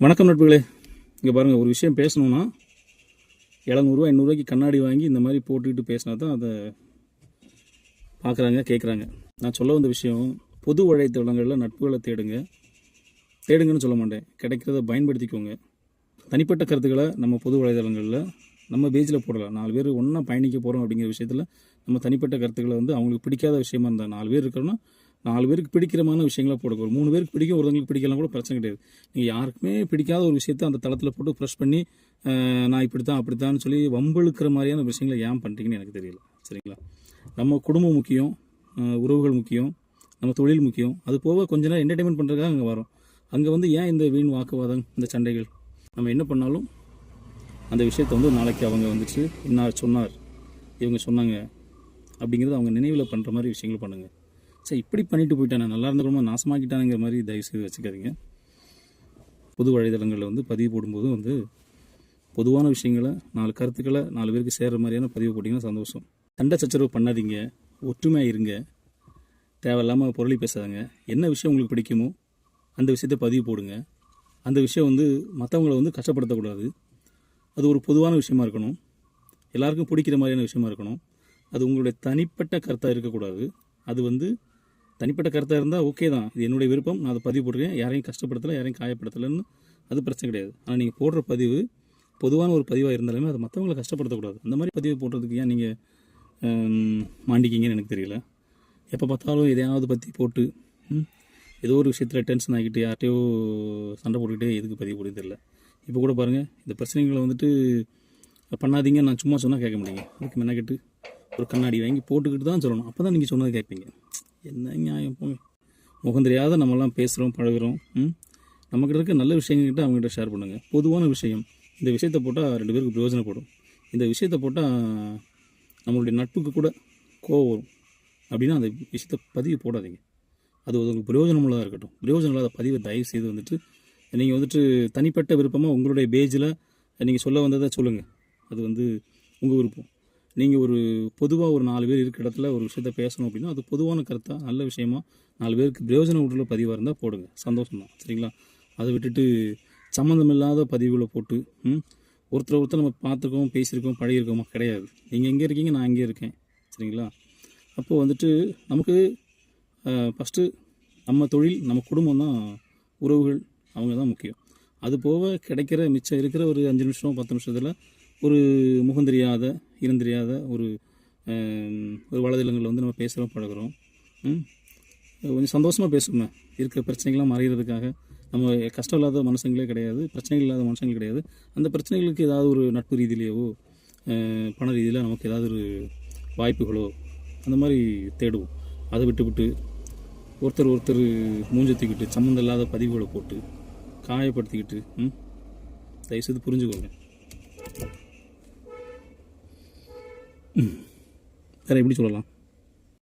வணக்கம் நட்புகளே இங்கே பாருங்கள் ஒரு விஷயம் பேசணும்னா எழுநூறுவா எண்ணூறுவாய்க்கு கண்ணாடி வாங்கி இந்த மாதிரி போட்டுக்கிட்டு பேசினா தான் அதை பார்க்குறாங்க கேட்குறாங்க. நான் சொல்ல வந்த விஷயம் பொது வலைத்தளங்களில் நட்புகளை தேடுங்க. தேடுங்கன்னு சொல்ல மாட்டேன். கிடைக்கிறத பயன்படுத்திக்கோங்க. தனிப்பட்ட கருத்துக்களை நம்ம பொது வலைதளங்களில் நம்ம பேஜில் போடலாம். நாலு பேர் ஒன்றா பயணிக்க போகிறோம் அப்படிங்கிற விஷயத்தில் நம்ம தனிப்பட்ட கருத்துக்களை வந்து அவங்களுக்கு பிடிக்காத விஷயமா இருந்தால் நாலு பேர் இருக்கிறோன்னா நாலு பேருக்கு பிடிக்கிறமான விஷயங்களாக போடுங்க ஒரு மூணு பேருக்கு பிடிக்கும் ஒருத்தவங்களுக்கு பிடிக்கலாம் கூட பிரச்சனை கிடையாது. நீங்கள் யாருக்குமே பிடிக்காத ஒரு விஷயத்தை அந்த தளத்தில் போட்டு ப்ரெஷ் பண்ணி நான் இப்படி தான் அப்படி தான் சொல்லி வம்பிழுக்கிற மாதிரியான விஷயங்களை ஏன் பண்ணுறீங்கன்னு எனக்கு தெரியல. சரிங்களா? நம்ம குடும்பம் முக்கியம் உறவுகள் முக்கியம் நம்ம தொழில் முக்கியம். அது போக கொஞ்ச நேரம் என்டர்டைன்மெண்ட் பண்ணுறதுக்காக அங்கே வரோம். அங்கே வந்து ஏன் இந்த வீண் வாக்குவாதம் இந்த சண்டைகள்? நம்ம என்ன பண்ணாலும் அந்த விஷயத்தை வந்து நாளைக்கு அவங்க வந்துச்சு இன்னார் சொன்னார் இவங்க சொன்னாங்க அப்படிங்கிறது அவங்க நினைவில் பண்ணுற மாதிரி விஷயங்கள் பண்ணுங்கள் சரி இப்படி பண்ணிட்டு போயிட்டானே. நல்லா இருந்த குடும்பம் நாசமாக்கிட்டானுங்கிற மாதிரி தயவு செய்து வச்சுக்காதீங்க. பொது வலைதளங்களில் வந்து பதிவு போடும்போது வந்து பொதுவான விஷயங்களை நாலு கருத்துக்களை நாலு பேருக்கு சேர்கிற மாதிரியான பதிவு போட்டிங்கன்னா சந்தோஷம். சண்டை சச்சரவு பண்ணாதீங்க. ஒற்றுமையாக இருங்க. தேவையில்லாமல் பொருளி பேசாதங்க. என்ன விஷயம் உங்களுக்கு பிடிக்குமோ அந்த விஷயத்தை பதிவு போடுங்க. அந்த விஷயம் வந்து மற்றவங்கள வந்து கஷ்டப்படுத்தக்கூடாது. அது ஒரு பொதுவான விஷயமா இருக்கணும். எல்லாருக்கும் பிடிக்கிற மாதிரியான விஷயமா இருக்கணும். அது உங்களுடைய தனிப்பட்ட கருத்தாக இருக்கக்கூடாது. அது வந்து தனிப்பட்ட கருத்தாக இருந்தால் ஓகே தான். இது என்னுடைய விருப்பம். நான் அதை பதிவு போட்டிருக்கேன். யாரையும் கஷ்டப்படுத்தலை யாரையும் காயப்படுத்தலைன்னு அது பிரச்சனை கிடையாது. ஆனால் நீங்கள் போடுற பதிவு பொதுவான ஒரு பதிவாக இருந்தாலுமே அது மற்றவங்களை கஷ்டப்படுத்தக்கூடாது. அந்த மாதிரி பதிவு போடுறதுக்கு ஏன் நீங்கள் மாண்டிக்கிங்கன்னு எனக்கு தெரியல. எப்போ பார்த்தாலும் எதையாவது பற்றி போட்டு ஏதோ ஒரு விஷயத்தில் டென்ஷன் ஆகிட்டு யார்கிட்டையோ சண்டை போட்டுக்கிட்டே எதுக்கு பதிவு போடுறது தெரியல. இப்போ கூட பாருங்கள் இந்த பிரச்சனைகளை வந்துட்டு பண்ணாதீங்க நான் சும்மா சொன்னால் கேட்க முடியுங்க அதுக்கு மெனக்கெட்டு ஒரு கண்ணாடி வாங்கி போட்டுக்கிட்டு தான் சொல்லணும். அப்போ தான் நீங்கள் சொன்னது கேட்பீங்க. என்ன நியாயம் போங்க? முகம் தெரியாத நம்மலாம் பேசுகிறோம் பழகுறோம் ம்? நம்மக்கிட்ட இருக்க நல்ல விஷயங்கள்கிட்ட அவங்ககிட்ட ஷேர் பண்ணுங்கள் பொதுவான விஷயம் இந்த விஷயத்தை போட்டால் ரெண்டு பேருக்கு பிரயோஜனப்படும். இந்த விஷயத்தை போட்டால் நம்மளுடைய நட்புக்கு கூட கோவம் வரும். அப்படின்னா அந்த விஷயத்தை பதிவு போடாதீங்க. அது உங்களுக்கு பிரயோஜனம் உள்ளதாக இருக்கட்டும். பிரயோஜனம் இல்லாத பதிவை தயவு செய்து வந்துட்டு நீங்கள் வந்துட்டு தனிப்பட்ட விருப்பமாக உங்களுடைய பேஜில் நீங்கள் சொல்ல வந்ததை சொல்லுங்கள் அது வந்து உங்கள் விருப்பம். நீங்கள் ஒரு பொதுவாக ஒரு நாலு பேர் இருக்கிற இடத்துல ஒரு விஷயத்த பேசணும் அப்படின்னா அது பொதுவான கருத்தாக நல்ல விஷயமா நாலு பேருக்கு பிரயோஜனம் உள்ள பதிவாக இருந்தால் போடுங்க. சந்தோஷம் தான். சரிங்களா? அதை விட்டுட்டு சம்மந்தமில்லாத பதிவுகளை போட்டு ம், ஒருத்தர் ஒருத்தர் நம்ம பார்த்துருக்கோம் பேசியிருக்கோம் பழகிருக்கோமா கிடையாது. நீங்கள் எங்கே இருக்கீங்க நான் இங்கே இருக்கேன். சரிங்களா? அப்போது வந்துட்டு நமக்கு ஃபஸ்ட்டு நம்ம தொழில் நம்ம குடும்பம் தான் உறவுகள் அவங்க தான் முக்கியம். அது போக கிடைக்கிற மிச்சம் இருக்கிற ஒரு அஞ்சு நிமிஷம் பத்து நிமிஷத்தில் ஒரு முகம் தெரியாத இனம் தெரியாத ஒரு ஒரு வலைதளங்களில் வந்து நம்ம பேசுகிறோம் பழகுறோம். கொஞ்சம் சந்தோஷமாக பேசுவோமே இருக்கிற பிரச்சனைகள்லாம் மறைகிறதுக்காக நம்ம கஷ்டம் இல்லாத மனுஷங்களே கிடையாது பிரச்சனைகள் இல்லாத மனுஷங்கள் கிடையாது. அந்த பிரச்சனைகளுக்கு ஏதாவது ஒரு நட்பு ரீதியிலேயோ பண ரீதியில் நமக்கு ஏதாவது ஒரு வாய்ப்புகளோ அந்த மாதிரி தேடுவோம். அதை விட்டு விட்டு ஒருத்தர் ஒருத்தர் மூஞ்சத்திக்கிட்டு சம்மந்தம் இல்லாத பதிவுகளை போட்டு காயப்படுத்திக்கிட்டு ம்? தயவுசெய்து புரிஞ்சுக்கோங்க. வேறு எப்படி சொல்லலாம்?